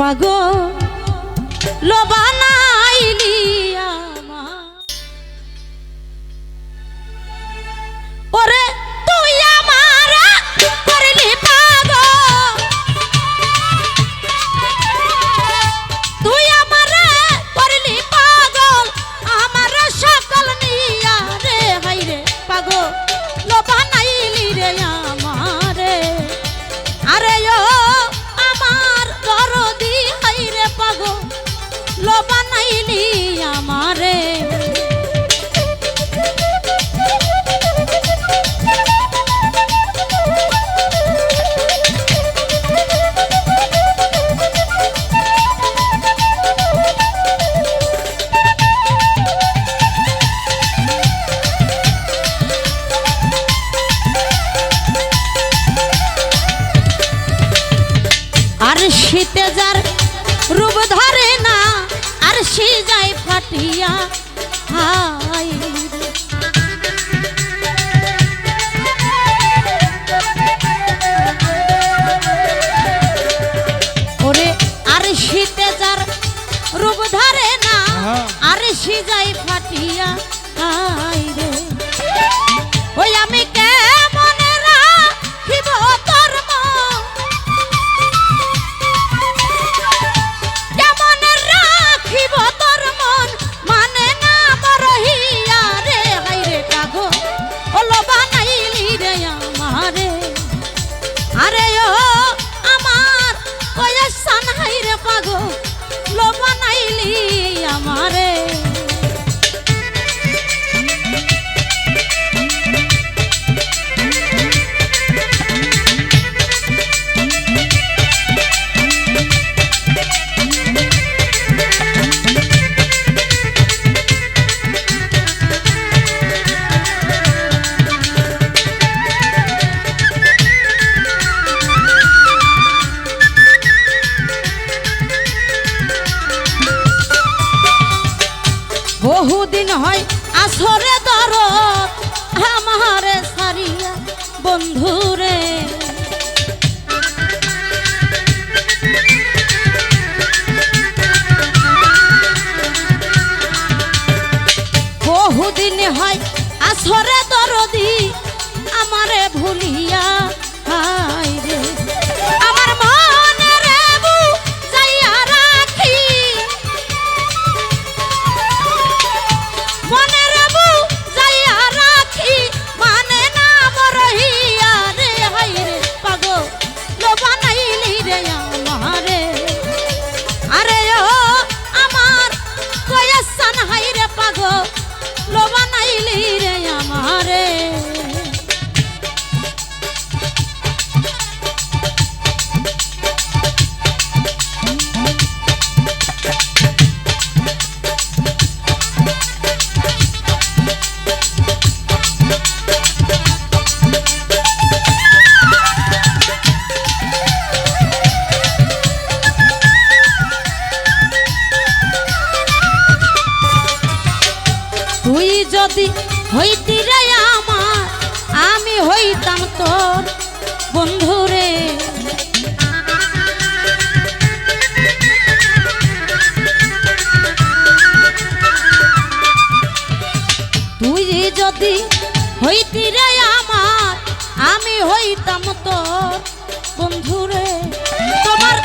পাগল লোবানা শীতে যার রূপ ধরে না আর সে যায় ফাটিয়া হাই ওরে আর শীতে যার রূপ ধরে না হ্যাঁ। আর সে যায় ফাটিয়া বহুদিন হয় আসরে দর আমারে সারিয়া বন্ধুরে। বহুদিন হয় আসরে দাসী হইতি রে আমার, আমি হইতাম তোর বন্ধু রে। তুই যদি হইতি রে আমার, আমি হইতাম তোর বন্ধু রে। তোমার